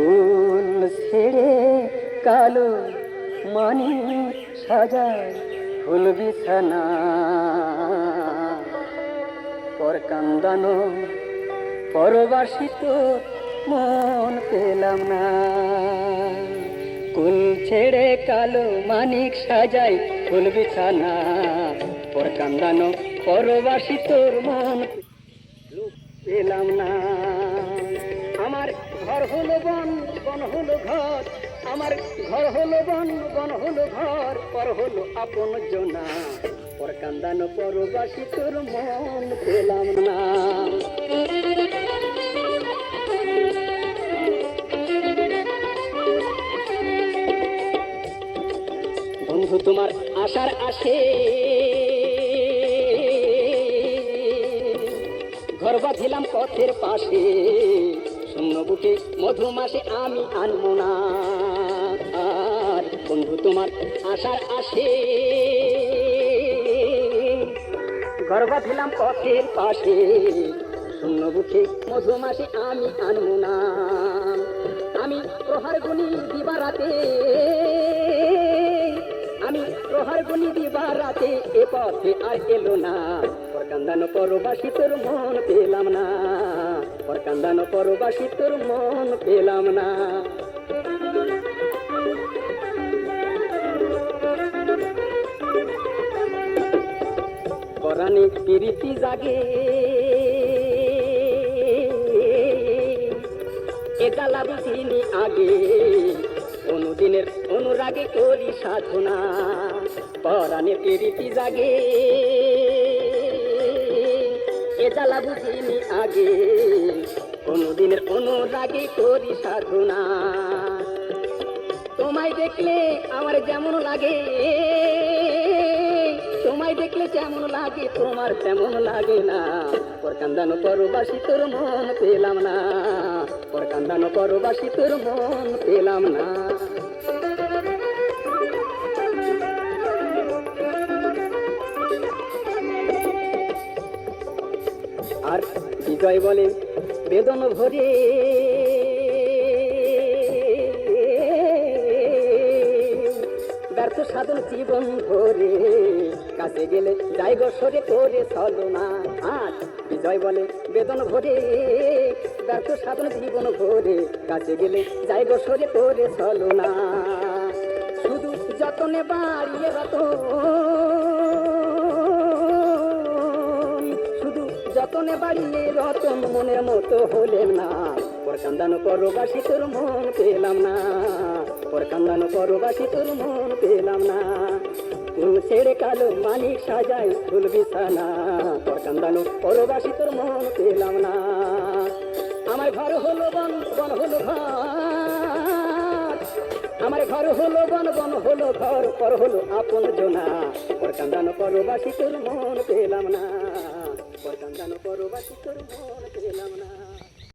ফুল ছেড়ে কালো মানি সাজায় ফুল বিছানা। পর কান্দানো পরবাসিত মন পেলাম না। কুল ছেড়ে কালো মানিক সাজাই ফুল বিছানা। পর কান্দানো পরবাসী তোর মন পেলাম না। ঘর হলো বন বন হলো ঘর। আমার ঘর হলো বন বন হলো ঘর, পর হলো আপন জনা। পর কান্দানো পরবাসী তোর মন পেলাম না। বন্ধু, তোমার আশার আসে ঘর বাঁধিলাম পথের পাশে। শূন্য বুকে মধু মাসে আমি আনব না। আর বন্ধু, তোমার আশার আসে। গর্ব ছিলাম পথের পাশে। শূন্য বুকে মধু মাসে আমি আনব না। আমি প্রহার গুনি দিবা রাতে আমি প্রহার গুনি দিবা রাতে এ পথে আর এলো না। পরকান্দানো পরবাসী তোর মন পেলাম না। পরকান্দানো পরবাসী তোর মন পেলাম না। পরাণে প্রীতি জাগে। এ জ্বালা বুঝিনি আগে। অনুদিনের অনুরাগে করি সাধনা পরাণে প্রীতি জাগে। এ জ্বালা বুঝিনি আগে, অনুদিনের অনুরাগে করি সাধনা। তোমায় দেখলে আমার যেমন লাগে। তোমায় দেখলে যেমন লাগে? তোমার তেমন লাগে না। পর কান্দানো পরবাসী তোর মন পেলাম না। পর কান্দানো পরবাসী তোর মন পেলাম না। আর বিজয় বলে, বেদন ভরে ব্যর্থ সাধন জীবন ভরে কাছে গেলে যাই সরে করে চলো না আর বিজয় বলে বেদন ভরে, ব্যর্থ সাধন জীবন ভরে। কাছে গেলে যাই সরে করে চলো না শুধু যতনে বাড়িয়ে রতন শুধু যতনে বাড়িয়ে রতন মনের মতো হলেন না। পর কান্দানো পরবাসী তোর মন পেলাম না। পর কান্দানো পরবাসী তোর মন পেলাম না। ফুল ছেড়ে কালো মানিক সাজাই ফুল বিছানা। পর কান্দানো পরবাসী তোর মন পেলাম না। আমার ঘর হলো বন বন হলো ঘর। আমার ঘর হলো বন বন হলো ঘর পর হলো আপন জোনা। পর কান্দানো পরবাসী তোর মন পেলাম না। পর কান্দানো পরবাসী তোর মন পেলাম না।